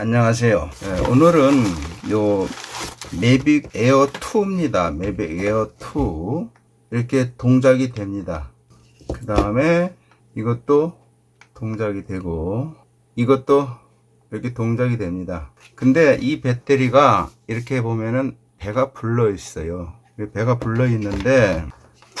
안녕하세요. 네, 오늘은 요 매빅 에어 2입니다. 매빅 에어 2 이렇게 동작이 됩니다. 그 다음에 이것도 동작이 되고 이것도 이렇게 동작이 됩니다. 근데 이 배터리가 이렇게 보면은 배가 불러 있어요. 배가 불러 있는데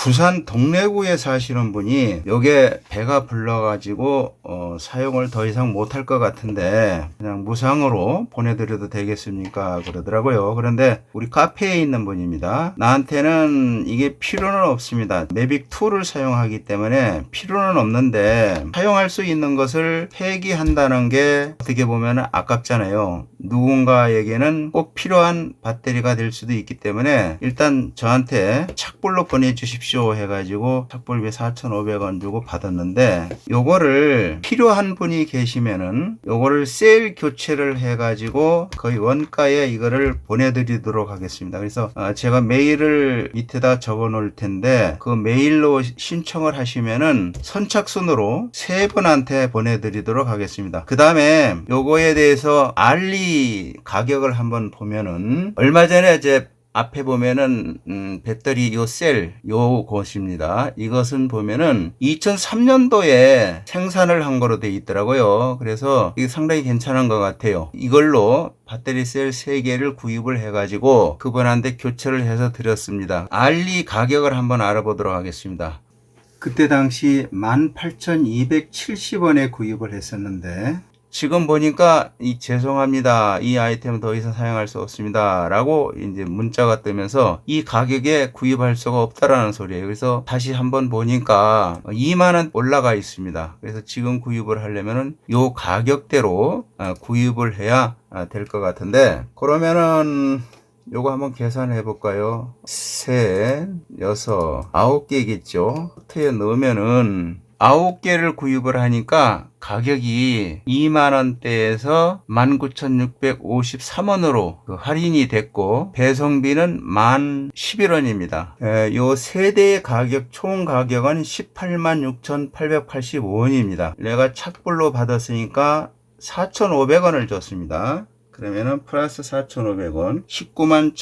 부산 동래구에 사시는 분이 요게 배가 불러가지고 어, 사용을 더 이상 못할 것 같은데 그냥 무상으로 보내드려도 되겠습니까? 그러더라고요. 그런데 우리 카페에 있는 분입니다. 나한테는 이게 필요는 없습니다. 매빅 2를 사용하기 때문에 필요는 없는데 사용할 수 있는 것을 폐기한다는 게 어떻게 보면 아깝잖아요. 누군가에게는 꼭 필요한 배터리가 될 수도 있기 때문에 일단 저한테 착불로 보내주십시오 해가지고 착불비 4,500원 주고 받았는데 요거를 필요한 분이 계시면은 요거를 세일 교체를 해가지고 거의 원가에 이거를 보내드리도록 하겠습니다. 그래서 어, 제가 메일을 밑에다 적어 놓을 텐데 그 메일로 신청을 하시면은 선착순으로 세 분한테 보내드리도록 하겠습니다. 그 다음에 요거에 대해서 알리 가격을 한번 보면은 얼마 전에 이제 앞에 보면은 음, 배터리 요 셀요 곳입니다. 이것은 보면은 2003년도에 생산을 한 거로 돼 있더라고요. 그래서 이게 상당히 괜찮은 것 같아요. 이걸로 배터리 셀 3개를 구입을 해가지고 그분한테 교체를 해서 드렸습니다. 알리 가격을 한번 알아보도록 하겠습니다. 그때 당시 18,270원에 구입을 했었는데 지금 보니까 이 죄송합니다. 이 아이템은 더 이상 사용할 수 없습니다. 라고 이제 문자가 뜨면서 이 가격에 구입할 수가 없다라는 소리예요. 그래서 다시 한번 보니까 2만 원 올라가 있습니다. 그래서 지금 구입을 하려면은 요 가격대로 아, 구입을 해야 아, 될것 같은데 그러면은 요거 한번 계산해 볼까요? 셋, 여섯, 아홉 개겠죠? 트에 넣으면은 아홉 개를 구입을 하니까 가격이 2만원대에서 19,653원으로 그 할인이 됐고 배송비는 1,011원입니다. 요 세대의 가격 총 가격은 186,885원입니다. 내가 착불로 받았으니까 4,500원을 줬습니다. 그러면은 플러스 4,500원 19만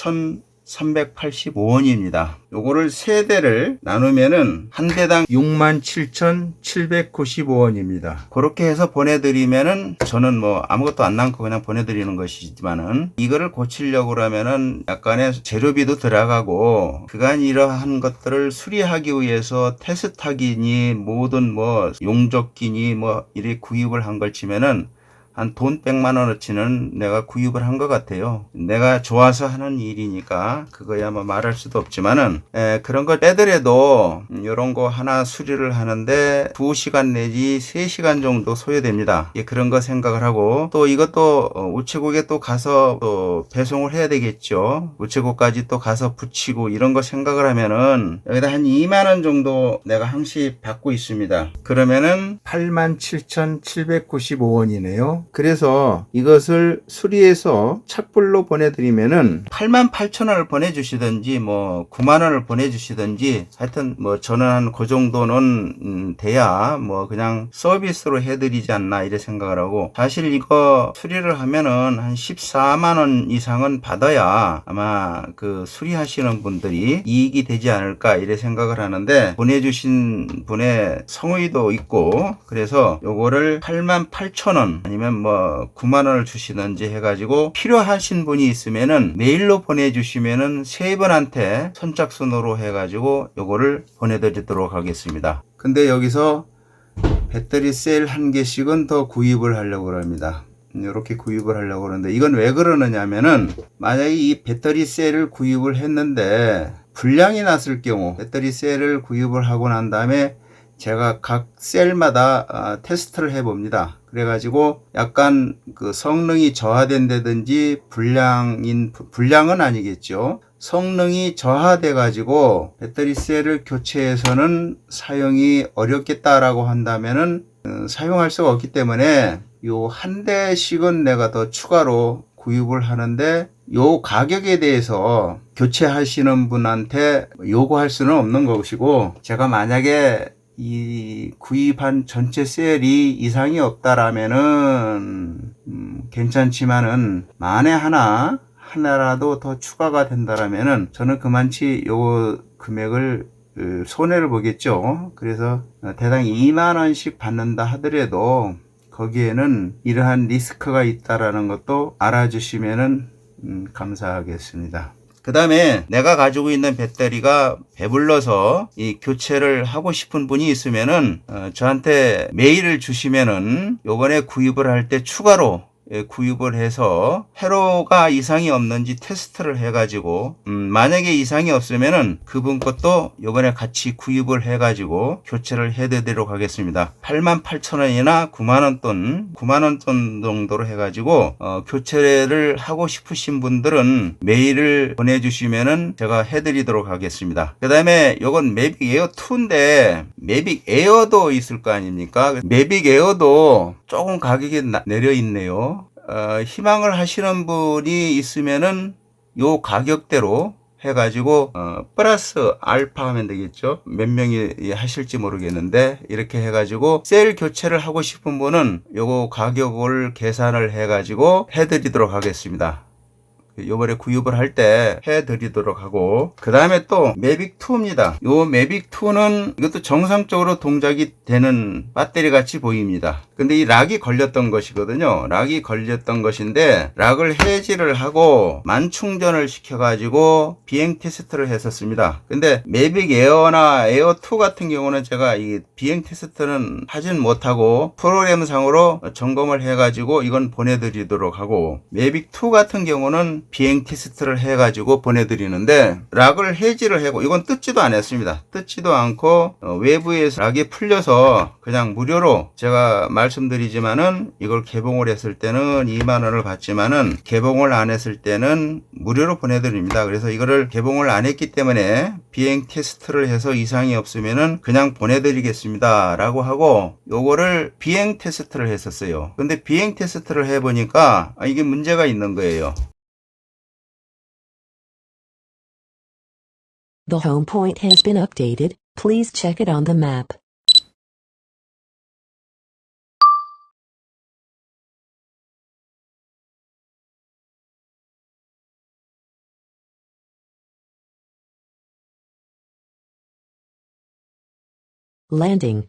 1,385원입니다. 요거를 세 대를 나누면은 한 대당 67,795원입니다. 그렇게 해서 보내드리면은 저는 뭐 아무것도 안 남고 그냥 보내드리는 것이지만은 이거를 고치려고 그러면은 약간의 재료비도 들어가고 그간 이러한 것들을 수리하기 위해서 테스트하기니 모든 뭐 용접기니 뭐 이래 구입을 한 걸 치면은 한 돈 100만 원어치는 내가 구입을 한 것 같아요. 내가 좋아서 하는 일이니까 그거야 뭐 말할 수도 없지만은 에, 그런 걸 빼더라도 이런 거 하나 수리를 하는데 2시간 내지 3시간 정도 소요됩니다. 예, 그런 거 생각을 하고 또 이것도 어, 우체국에 또 가서 또 배송을 해야 되겠죠. 우체국까지 또 가서 붙이고 이런 거 생각을 하면은 여기다 한 2만 원 정도 내가 항시 받고 있습니다. 그러면은 87,795원이네요. 그래서 이것을 수리해서 착불로 보내드리면은 8만 8천 원을 보내주시든지 뭐 9만 원을 보내주시든지 하여튼 뭐 저는 한 그 정도는 음, 돼야 뭐 그냥 서비스로 해드리지 않나 이래 생각을 하고 사실 이거 수리를 하면은 한 14만 원 이상은 받아야 아마 그 수리하시는 분들이 이익이 되지 않을까 이래 생각을 하는데 보내주신 분의 성의도 있고 그래서 요거를 8만 8천 원 아니면 뭐 9만 원을 주시든지 해가지고 필요하신 분이 있으면은 메일로 보내주시면은 세 분한테 선착순으로 해가지고 요거를 보내드리도록 하겠습니다. 근데 여기서 배터리 셀 한 개씩은 더 구입을 하려고 합니다. 이렇게 구입을 하려고 그러는데 이건 왜 그러느냐면은 만약에 이 배터리 셀을 구입을 했는데 불량이 났을 경우 배터리 셀을 구입을 하고 난 다음에 제가 각 셀마다 아, 테스트를 해 봅니다. 그래가지고 약간 그 성능이 저하된다든지 불량인 불량은 아니겠죠. 성능이 저하돼 가지고 배터리 셀을 교체해서는 사용이 어렵겠다라고 한다면은 어, 사용할 수가 없기 때문에 요 한 대씩은 내가 더 추가로 구입을 하는데 요 가격에 대해서 교체하시는 분한테 요구할 수는 없는 것이고 제가 만약에 이 구입한 전체 셀이 이상이 없다라면은 음, 괜찮지만은 만에 하나 하나라도 더 추가가 된다라면은 저는 그만치 요 금액을 그, 손해를 보겠죠. 그래서 어, 대당 2만 원씩 받는다 하더라도 거기에는 이러한 리스크가 있다라는 것도 알아주시면은 음, 감사하겠습니다. 그 다음에 내가 가지고 있는 배터리가 배불러서 이 교체를 하고 싶은 분이 있으면은 어, 저한테 메일을 주시면은 요번에 구입을 할 때 추가로 예, 구입을 해서 회로가 이상이 없는지 테스트를 해가지고 음, 만약에 이상이 없으면은 그분 것도 요번에 같이 구입을 해가지고 교체를 해드리도록 하겠습니다. 88,000원이나 9만원 돈, 9만원 돈 정도로 해가지고 어, 교체를 하고 싶으신 분들은 메일을 보내주시면은 제가 해드리도록 하겠습니다. 그 다음에 요건 매빅 에어 2인데 매빅 에어도 있을 거 아닙니까? 매빅 에어도 조금 가격이 나- 내려 있네요. 어, 희망을 하시는 분이 있으면은 요 가격대로 해가지고 어, 플러스 알파 하면 되겠죠. 몇 명이 하실지 모르겠는데 이렇게 해가지고 셀 교체를 하고 싶은 분은 요거 가격을 계산을 해가지고 해드리도록 하겠습니다. 요번에 구입을 할 때 해드리도록 하고 그 다음에 또 매빅 2입니다. 요 매빅 2는 이것도 정상적으로 동작이 되는 배터리 같이 보입니다. 근데 이 락이 걸렸던 것이거든요. 락이 걸렸던 것인데 락을 해지를 하고 만충전을 시켜가지고 비행 테스트를 했었습니다. 근데 매빅 에어나 에어 2 같은 경우는 제가 이 비행 테스트는 하진 못하고 프로그램상으로 점검을 해가지고 이건 보내드리도록 하고 매빅 2 같은 경우는 비행 테스트를 해가지고 보내드리는데 락을 해지를 하고 이건 뜯지도 않았습니다. 뜯지도 않고 어, 외부에서 락이 풀려서 그냥 무료로 제가 말 씀드리지만은 이걸 개봉을 했을 때는 2만 원을 받지만은 개봉을 안 했을 때는 무료로 보내드립니다. 그래서 이거를 개봉을 안 했기 때문에 비행 테스트를 해서 이상이 없으면은 그냥 보내드리겠습니다. 라고 하고 요거를 비행 테스트를 했었어요. 근데 비행 테스트를 해보니까 아, 이게 문제가 있는 거예요. The home point has been updated. Please check it on the map. Landing.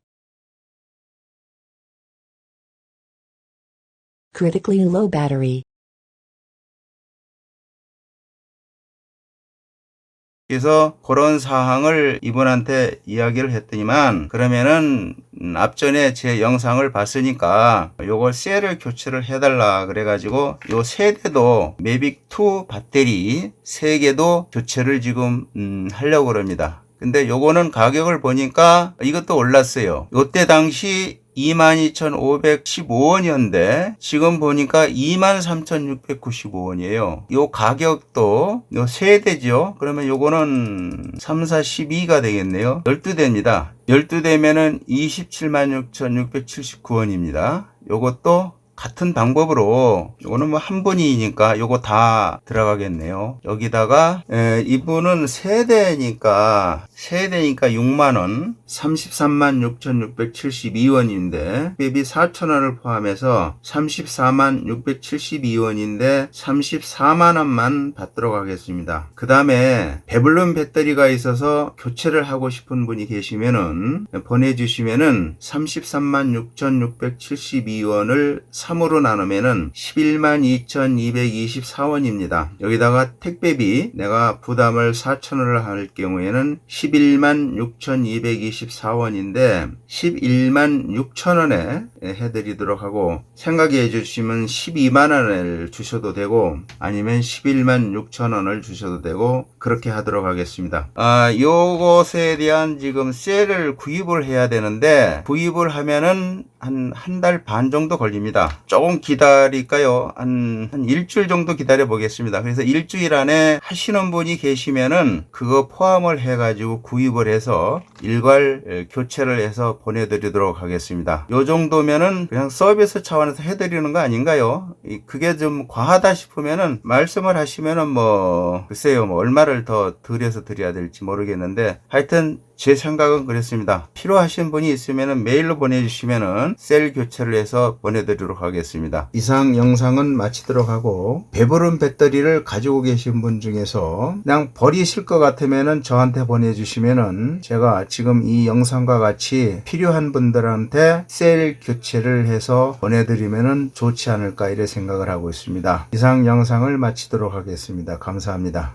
Critically low battery. 그래서 그런 사항을 이분한테 이야기를 했더니만 그러면은 음, 앞전에 제 영상을 봤으니까 요걸 셀을 교체를 해달라 그래가지고 요 세대도 매빅 2 배터리 세 개도 교체를 지금 음, 하려고 그럽니다. 근데 요거는 가격을 보니까 이것도 올랐어요. 요때 당시 22,515원이었는데 지금 보니까 23,695원이에요. 요 가격도 요 세대죠. 그러면 요거는 3, 4, 12가 되겠네요. 12대입니다. 12대면은 276,679원입니다. 요것도 같은 방법으로 요거는 뭐 한 분이니까 요거 다 들어가겠네요. 여기다가 에, 이분은 세대니까 세대니까 6만 원, 33만 6,672원인데 맵이 4천 원을 포함해서 34만 672원인데 34만 원만 받도록 하겠습니다. 그 다음에 배불른 배터리가 있어서 교체를 하고 싶은 분이 계시면은 보내주시면은 33만 6,672원을 3으로 나누면은 11만 2,224원입니다. 여기다가 택배비 내가 부담을 4,000원을 할 경우에는 11만 6,224원인데 11만 6천원에 해드리도록 하고 생각해 주시면 12만 원을 주셔도 되고 아니면 11만 6천원을 주셔도 되고 그렇게 하도록 하겠습니다. 아, 요것에 대한 지금 셀을 구입을 해야 되는데 구입을 하면은 한 한 달 반 정도 걸립니다. 조금 기다릴까요? 한, 한 일주일 정도 기다려 보겠습니다. 그래서 일주일 안에 하시는 분이 계시면은 그거 포함을 해가지고 구입을 해서 일괄 에, 교체를 해서 보내드리도록 하겠습니다. 요 정도면은 그냥 서비스 차원에서 해드리는 거 아닌가요? 이- 그게 좀 과하다 싶으면은 말씀을 하시면은 뭐 글쎄요 뭐 얼마를 더 들여서 드려야 될지 모르겠는데 하여튼 제 생각은 그랬습니다. 필요하신 분이 있으면 메일로 보내주시면 셀 교체를 해서 보내드리도록 하겠습니다. 이상 영상은 마치도록 하고 배부른 배터리를 가지고 계신 분 중에서 그냥 버리실 것 같으면 저한테 보내주시면 제가 지금 이 영상과 같이 필요한 분들한테 셀 교체를 해서 보내드리면 좋지 않을까 이래 생각을 하고 있습니다. 이상 영상을 마치도록 하겠습니다. 감사합니다.